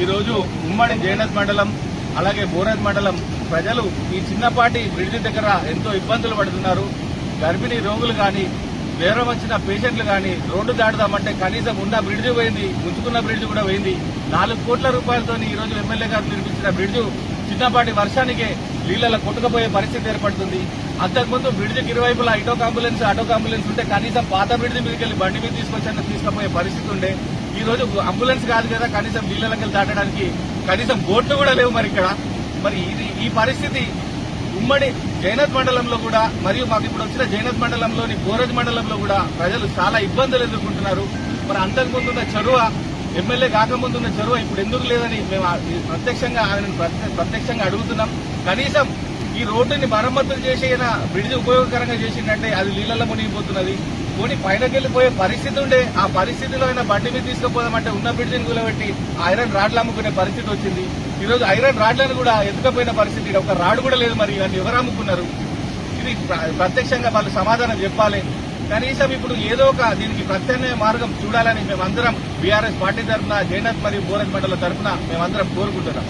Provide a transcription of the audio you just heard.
ఈరోజు ఉమ్మడి జయనత్ మండలం అలాగే బోరత్ మండలం ప్రజలు ఈ చిన్నపాటి బ్రిడ్జి దగ్గర ఎంతో ఇబ్బందులు పడుతున్నారు. గర్భిణీ రోగులు కానీ వేరే వచ్చిన పేషెంట్లు కానీ రోడ్డు దాటుదామంటే కనీసం ఉన్న బ్రిడ్జ్ పోయింది ముంచుకున్న బ్రిడ్జ్ కూడా పోయింది. నాలుగు కోట్ల రూపాయలతో ఈ రోజు ఎమ్మెల్యే గారు నిర్మించిన బ్రిడ్జ్ చిన్నపాటి వర్షానికే నీళ్ళలో కొట్టుకుపోయే పరిస్థితి ఏర్పడుతుంది. అంతకుముందు బ్రిడ్జికి ఇరువైపులా ఇటోక్ అంబులెన్స్ అటోక్ అంబులెన్స్ ఉంటే కనీసం పాత బ్రిడ్జ్ మీదకి వెళ్ళి బండి మీద తీసుకొచ్చి తీసుకుపోయే పరిస్థితి ఉండే. ఈ రోజు అంబులెన్స్ కాదు కదా కనీసం నీళ్ళకి వెళ్ళి దాటడానికి. కనీసం బోట్లు కూడా లేవు మరి ఇక్కడ. మరి ఇది ఈ పరిస్థితి ఉమ్మడి జైనత్ మండలంలో కూడా మరియు మాకు ఇప్పుడు వచ్చిన జైనత్ మండలంలోని బోరజ్ మండలంలో కూడా ప్రజలు చాలా ఇబ్బందులు ఎదుర్కొంటున్నారు. మరి అంతకుముందు ఉన్న చెరువ ఎమ్మెల్యే కాకముందు ఉన్న చెరువ ఇప్పుడు ఎందుకు లేదని మేము ప్రత్యక్షంగా ఆయన ప్రత్యక్షంగా అడుగుతున్నాం. కనీసం ఈ రోడ్డుని మరమ్మతులు చేసి అయినా బ్రిడ్జ్ ఉపయోగకరంగా చేసిందంటే అది నీళ్ళలో మునిగిపోతున్నది. పోనీ పైనకి వెళ్ళిపోయే పరిస్థితి ఉండే ఆ పరిస్థితిలో అయినా బండి మీద తీసుకుపోదామంటే ఉన్న బ్రిడ్జిని కూలబెట్టి ఐరన్ రాడ్లు అమ్ముకునే పరిస్థితి వచ్చింది. ఈ రోజు ఐరన్ రాడ్లను కూడా ఎత్తుకపోయిన పరిస్థితి ఒక రాడ్ కూడా లేదు మరి ఇవన్నీ ఎవరు అమ్ముకున్నారు? ఇది ప్ర- ప్రత్యక్షంగా వాళ్ళు సమాధానం చెప్పాలి. కనీసం ఇప్పుడు ఏదో ఒక దీనికి ప్రత్యామ్నాయ మార్గం చూడాలని మేమందరం బీఆర్ఎస్ పార్టీ తరఫున జైనత్ మరియు బోరజ్ మండల తరఫున మేమందరం కోరుకుంటున్నాం.